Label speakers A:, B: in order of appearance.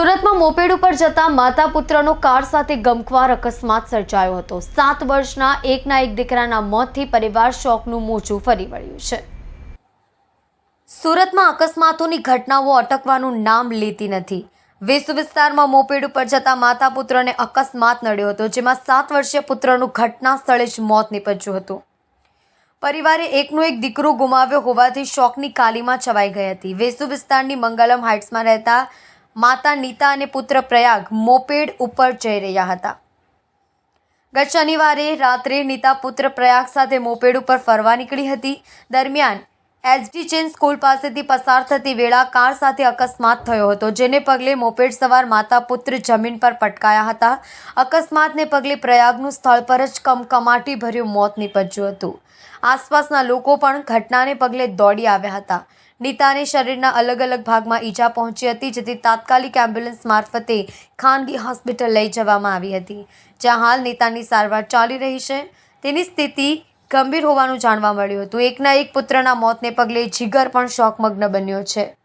A: Moped ઉપર જતા માતા પુત્રનો કાર સાથે ગમખ્વાર અકસ્માત સર્જાયો હતો. સાત વર્ષના એકના એક દીકરાના મોતથી પરિવાર શોકનું મોજું ફરી વળ્યું છે. સુરતમાં અકસ્માતોની ઘટનાઓ અટકવાનું નામ લેતી નથી. વેસુ વિસ્તારમાં મોપેડ ઉપર જતા માતા પુત્રને અકસ્માત નડ્યો હતો, જેમાં સાત વર્ષીય પુત્રનું ઘટના સ્થળે જ મોત નીપજ્યું હતું. પરિવારે એકનો એક દીકરો ગુમાવ્યો હોવાથી શોકની કાલીમાં છવાઈ ગઈ હતી. વેસુ વિસ્તારની મંગલમ હાઇટ્સમાં રહેતા માતા નીતા અને પુત્ર પ્રયાગ મોપેડ ઉપર જઈ રહ્યા હતા. ગત શનિવારે રાત્રે નીતા પુત્ર પ્રયાગ સાથે મોપેડ ઉપર ફરવા નીકળી હતી. દરમિયાન એસડી ચેન સ્કૂલ પાસેથી પસાર થતી વેળા કાર સાથે અકસ્માત થયો હતો, જેને પગલે મોપેડ સવાર માતા પુત્ર જમીન પર પટકાયા હતા. અકસ્માતને પગલે પ્રયાગનું સ્થળ પર જ કમકમાટી ભર્યું મોત નીપજ્યું હતું. આસપાસના લોકો પણ ઘટનાને પગલે દોડી આવ્યા હતા. નીતાને શરીરના અલગ અલગ ભાગમાં ઈજા પહોંચી હતી, જેથી તાત્કાલિક એમ્બ્યુલન્સ મારફતે ખાનગી હોસ્પિટલ લઈ જવામાં આવી હતી, જ્યાં હાલ નીતાની સારવાર ચાલી રહી છે. તેની સ્થિતિ ગંભીર હોવાનું જાણવા મળ્યું હતું. એકના એક પુત્રના મોતને પગલે જીગર પણ શોકમગ્ન બન્યો છે.